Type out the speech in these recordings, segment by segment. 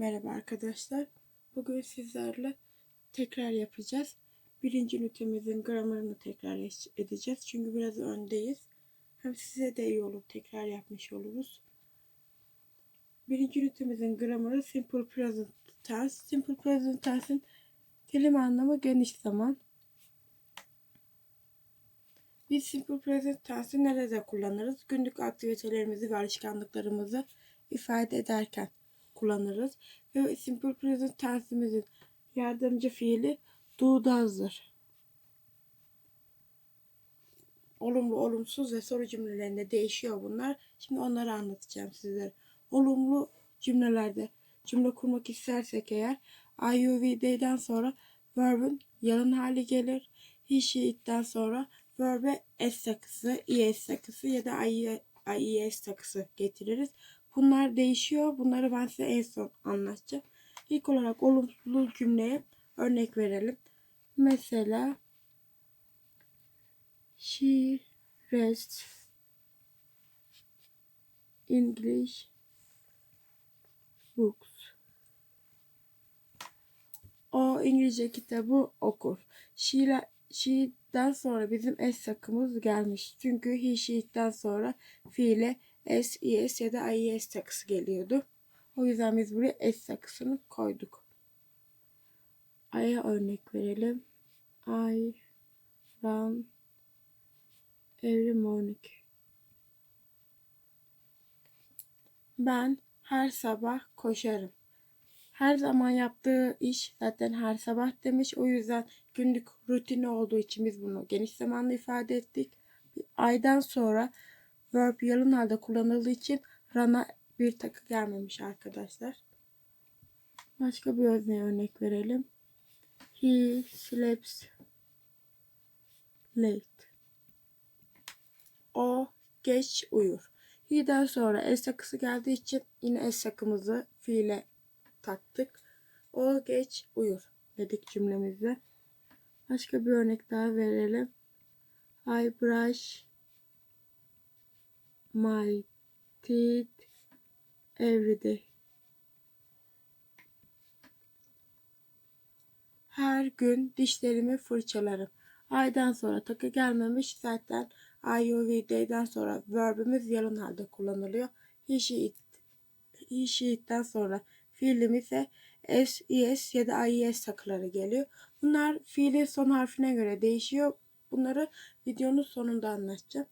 Merhaba arkadaşlar. Bugün sizlerle tekrar yapacağız. Birinci ünitemizin gramerini tekrar edeceğiz. Çünkü biraz öndeyiz. Hem size de iyi olur. Tekrar yapmış oluruz. Birinci ünitemizin grameri Simple Present Tense. Simple Present Tense'in kelime anlamı geniş zaman. Biz Simple Present Tense'i nerede kullanırız? Günlük aktivitelerimizi ve alışkanlıklarımızı ifade ederken kullanırız. Ve Simple Present Tense'imizin yardımcı fiili do does'dır. Olumlu, olumsuz ve soru cümlelerinde değişiyor bunlar. Şimdi onları anlatacağım sizlere. Olumlu cümlelerde cümle kurmak istersek eğer IUV'den sonra verb'ün yalın hali gelir. He, she, it'ten sonra verb'e s takısı, es takısı ya da ies takısı getiririz. Bunlar değişiyor. Bunları ben size en son anlatacağım. İlk olarak olumsuz cümleye örnek verelim. Mesela She reads English books. O İngilizce kitabı okur. She, she'den sonra bizim s takımız gelmiş. Çünkü he, she'den sonra fiile S, ya da IES takısı geliyordu. O yüzden biz buraya S takısını koyduk. Ay'a örnek verelim. I run every morning. Ben her sabah koşarım. Her zaman yaptığı iş zaten her sabah demiş. O yüzden günlük rutini olduğu için biz bunu geniş zamanlı ifade ettik. Aydan sonra verb yalın halde kullanıldığı için run'a bir takı gelmemiş arkadaşlar. Başka bir özne örnek verelim. He sleeps late. O geç uyur. He'den sonra s takısı geldiği için yine s takımızı fiile taktık. O geç uyur dedik cümlemizde. Başka bir örnek daha verelim. I brush my teeth every day. Her gün dişlerimi fırçalarım. Aydan sonra takı gelmemiş zaten IOV day'den sonra verbimiz yalın halde kullanılıyor. He, she, it, he, she, it'ten sonra fiilimize es ya da ies takıları geliyor. Bunlar fiilin son harfine göre değişiyor. Bunları videonun sonunda anlatacağım.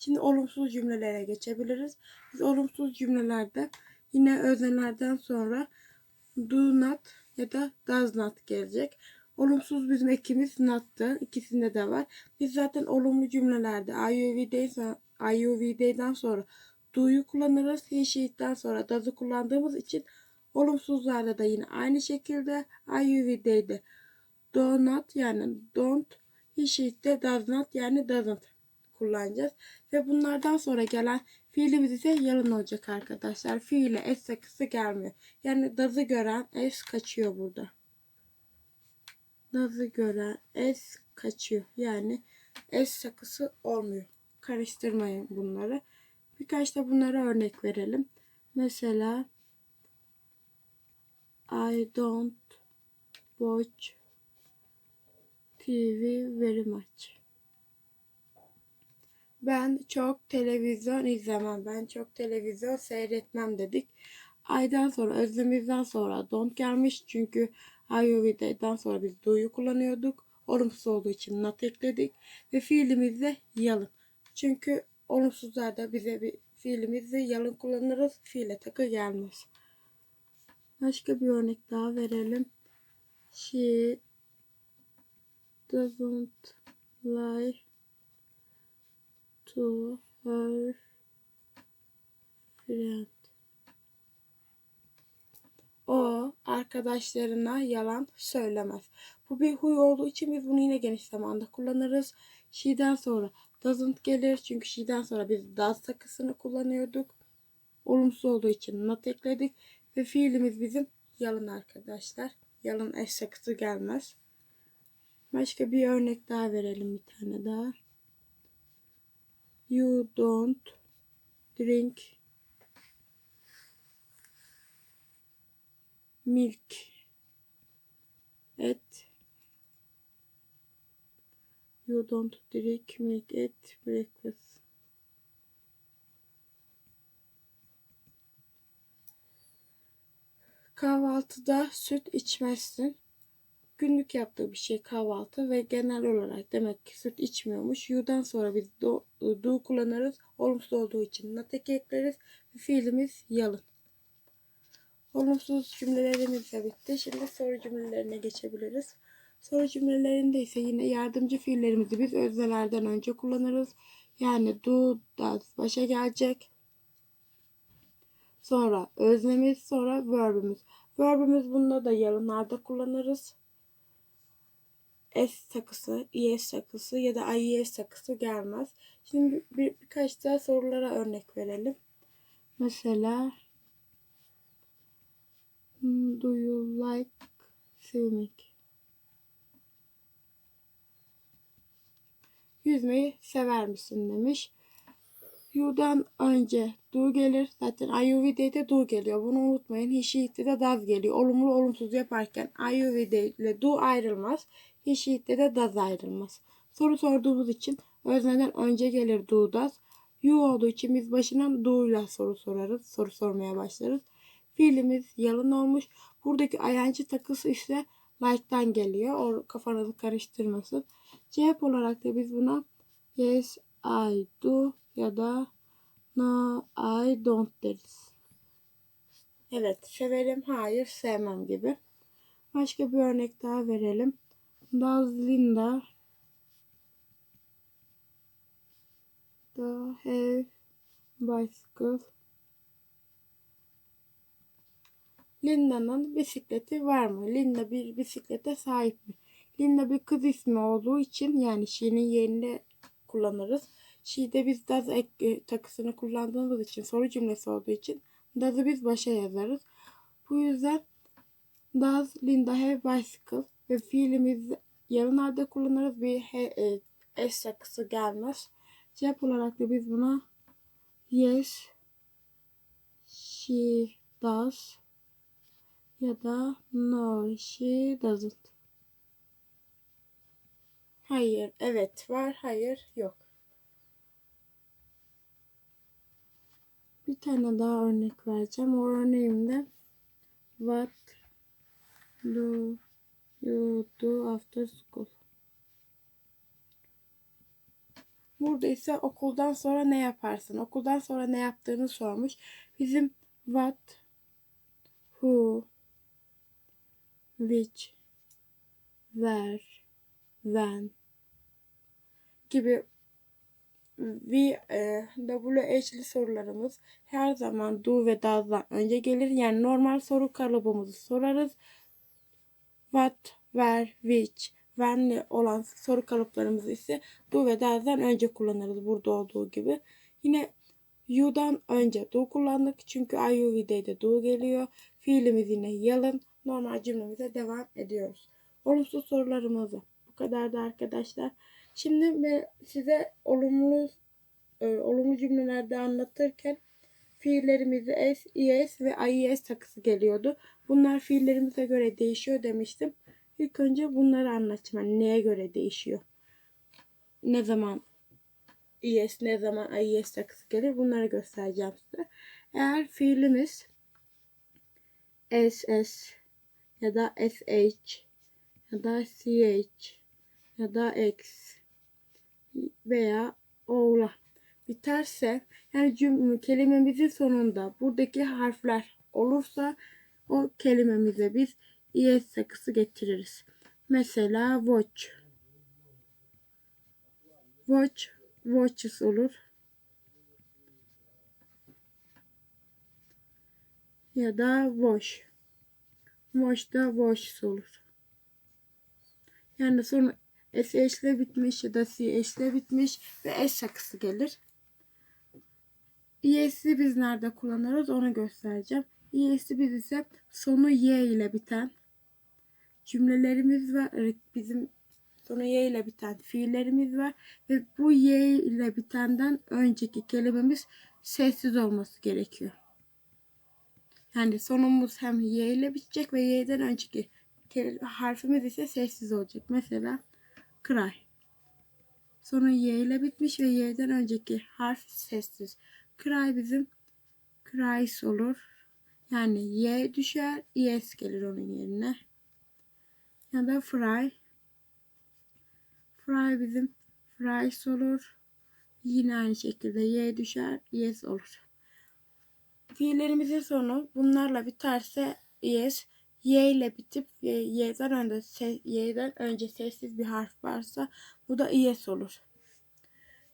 Şimdi olumsuz cümlelere geçebiliriz. Biz olumsuz cümlelerde yine öznelerden sonra do not ya da does not gelecek. Olumsuz bizim ekimiz not'tı. İkisinde de var. Biz zaten olumlu cümlelerde IUV'den, sonra do'yu kullanırız. He, she'den sonra does'ı kullandığımız için olumsuzlarda da yine aynı şekilde IUV'deydi. Do not yani don't, he, she'de does not yani doesn't kullanacağız. Ve bunlardan sonra gelen fiilimiz ise yalın olacak arkadaşlar. Fiile s takısı gelmiyor. Yani does'ı gören s kaçıyor burada. Does'ı gören s kaçıyor. Yani s takısı olmuyor. Karıştırmayın bunları. Birkaç da bunlara örnek verelim. Mesela I don't watch TV very much. Ben çok televizyon izlemem. Ben çok televizyon seyretmem dedik. Aydan sonra özlemizden sonra don't gelmiş. Çünkü IOV'den sonra biz do'yu kullanıyorduk. Olumsuz olduğu için not ekledik. Ve fiilimiz de yalın. Çünkü olumsuzlarda bize bir fiilimizi yalın kullanırız. Fiile takı gelmez. Başka bir örnek daha verelim. She doesn't like to her friend. O arkadaşlarına yalan söylemez. Bu bir huy olduğu için biz bunu yine geniş zamanda kullanırız. She'den sonra doesn't gelir. Çünkü she'den sonra biz does takısını kullanıyorduk. Olumsuz olduğu için not ekledik. Ve fiilimiz bizim yalın arkadaşlar. Yalın s takısı gelmez. Başka bir örnek daha verelim bir tane daha. You don't drink milk et you don't drink milk at breakfast. Kahvaltıda süt içmezsin günlük yaptığı bir şey kahvaltı ve genel olarak demek ki süt içmiyormuş. You'dan sonra biz do, do kullanırız. Olumsuz olduğu için not eki ekleriz. Fiilimiz yalın. Olumsuz cümlelerimiz de bitti. Şimdi soru cümlelerine geçebiliriz. Soru cümlelerinde ise yine yardımcı fiillerimizi biz öznelerden önce kullanırız. Yani do, does başa gelecek. Sonra öznemiz, sonra verbimiz. Verbimiz bunda da yalınlarda kullanırız. S takısı, IS takısı ya da IES takısı gelmez. Şimdi bir, birkaç daha sorulara örnek verelim. Mesela Do you like swimming? Yüzmeyi sever misin demiş. You'dan önce do gelir. Zaten IUV'de do geliyor. Bunu unutmayın. He, de does geliyor. Olumlu olumsuz yaparken IUV'de ile do ayrılmaz. She'de de does ayrılmaz. Soru sorduğumuz için özneden önce gelir do does. You olduğu için biz başına do ile soru sorarız. Soru sormaya başlarız. Fiilimiz yalın olmuş. Buradaki ayancı takısı ise like'tan geliyor. O kafanızı karıştırmasın. Cevap olarak da biz buna yes, I do ya da no, I don't deriz. Evet, severim, hayır, sevmem gibi. Başka bir örnek daha verelim. Does Linda da have bicycle? Linda'nın bisikleti var mı? Linda bir bisiklete sahip mi? Linda bir kız ismi olduğu için yani she'nin yerine kullanırız. She'de biz does ek, e, takısını kullandığımız için soru cümlesi olduğu için does'ı biz başa yazarız. Bu yüzden does Linda have bicycle ve fiilimiz yarınlarda kullanırız. Bir he, e, s takısı gelmez. Cevap olarak da biz buna yes she does ya da no she doesn't. Hayır, evet var, hayır, yok. Bir tane daha örnek vereceğim. O örneğimde What do you do after school? Burada ise okuldan sonra ne yaparsın? Okuldan sonra ne yaptığını sormuş. Bizim what, who, which, where, when gibi V, e, WH'li sorularımız her zaman do ve does'dan önce gelir. Yani normal soru kalıbımızı sorarız. What, where, which, when'li olan soru kalıplarımızı ise do ve does'dan önce kullanırız. Burada olduğu gibi. Yine you'dan önce do kullandık. Çünkü IUV'de de do geliyor. Fiilimiz yine yalın. Normal cümlemize devam ediyoruz. Olumsuz sorularımızı bu kadardı arkadaşlar. Şimdi size olumlu e, olumlu cümlelerde anlatırken fiillerimizi es ve ies takısı geliyordu. Bunlar fiillerimize göre değişiyor demiştim. İlk önce bunları anlatacağım. Yani neye göre değişiyor? Ne zaman es, ne zaman ies takısı gelir? Bunları göstereceğim size. Eğer fiilimiz ss ya da sh ya da ch ya da x veya oğla biterse yani cümle kelimemizin sonunda buradaki harfler olursa o kelimemize biz es sakısı getiririz. Mesela watch. Watch, watches olur. Ya da wash. Wash da wash olur. Yani sonra SH ile bitmiş ya da CH ile bitmiş ve S şakısı gelir. ES'i biz nerede kullanırız onu göstereceğim. ES'i biz ise sonu Y ile biten cümlelerimiz var. Bizim sonu Y ile biten fiillerimiz var. Ve bu Y ile bitenden önceki kelimemiz sessiz olması gerekiyor. Yani sonumuz hem y ile bitecek ve y'den önceki harfimiz ise sessiz olacak. Mesela cry. Sonu y ile bitmiş ve y'den önceki harf sessiz. Cry bizim cries olur. Yani y düşer, es gelir onun yerine. Ya da fry. Fry bizim fries olur. Yine aynı şekilde y düşer, yes olur. Fiillerimizin sonu bunlarla biterse yes, y ile bitip y'den önce y'den önce sessiz bir harf varsa bu da yes olur.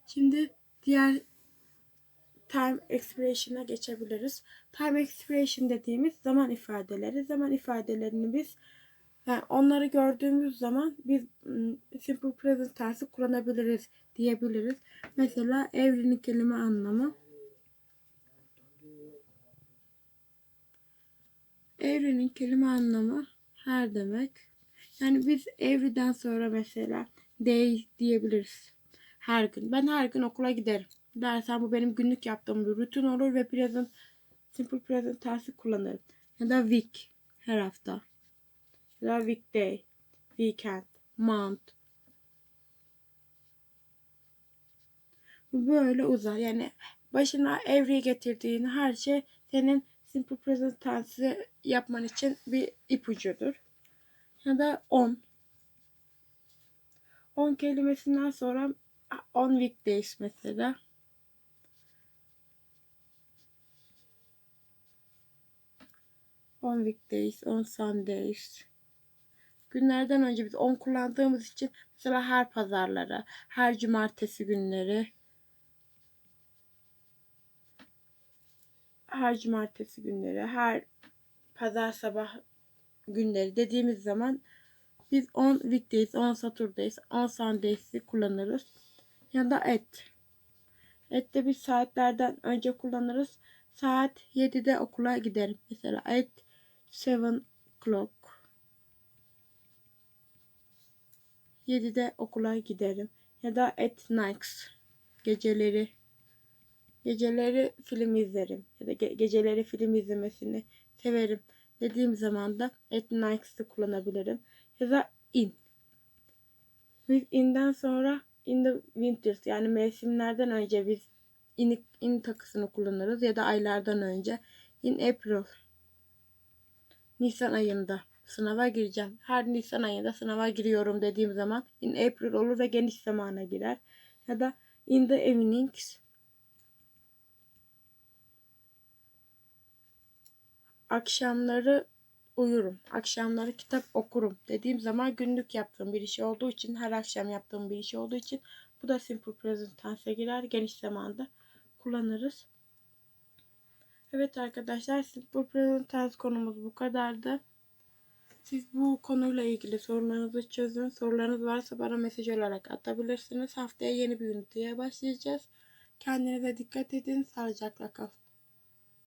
Şimdi diğer time expression'a geçebiliriz. Time expression dediğimiz zaman ifadeleri. Zaman ifadelerini biz yani onları gördüğümüz zaman biz simple present tense'i kullanabiliriz diyebiliriz. Mesela evrenin kelime anlamı. Evrenin kelime anlamı her demek. Yani biz every'den sonra mesela day diyebiliriz. Her gün. Ben her gün okula giderim. Dersen bu benim günlük yaptığım bir rutin olur ve present simple present tense'i kullanırım. Ya da week her hafta. Ya da weekday, weekend, month. Bu böyle uzar. Yani başına every getirdiğin her şey senin simple present tense'i yapman için bir ipucudur. Ya da on. On kelimesinden sonra on weekdays mesela. On weekdays, on Sundays. Günlerden önce biz on kullandığımız için mesela her pazarlara, her cumartesi günleri, her cumartesi günleri, her pazar sabah günleri dediğimiz zaman biz on weekdays, on Saturdays, on Sundays'i kullanırız. Ya da et. Et de biz saatlerden önce kullanırız. Saat 7'de okula giderim. Mesela at 7 o'clock. 7'de okula giderim. Ya da at nights. Geceleri. Geceleri film izlerim. Ya da ge- geceleri film izlemesini severim. Dediğim zaman da at nights'ı kullanabilirim. Ya da in. Biz in'den sonra in the winters yani mevsimlerden önce biz in, in takısını kullanırız ya da aylardan önce in April. Nisan ayında sınava gireceğim. Her Nisan ayında sınava giriyorum dediğim zaman in April olur ve geniş zamana girer. Ya da in the evenings. Akşamları uyurum. Akşamları kitap okurum dediğim zaman günlük yaptığım bir iş olduğu için her akşam yaptığım bir iş olduğu için bu da simple present tense'e girer. Geniş zamanda kullanırız. Evet arkadaşlar present tense konumuz bu kadardı. Siz bu konuyla ilgili sorularınızı çözün. Sorularınız varsa bana mesaj olarak atabilirsiniz. Haftaya yeni bir üniteye başlayacağız. Kendinize dikkat edin. Sağlıcakla kalın.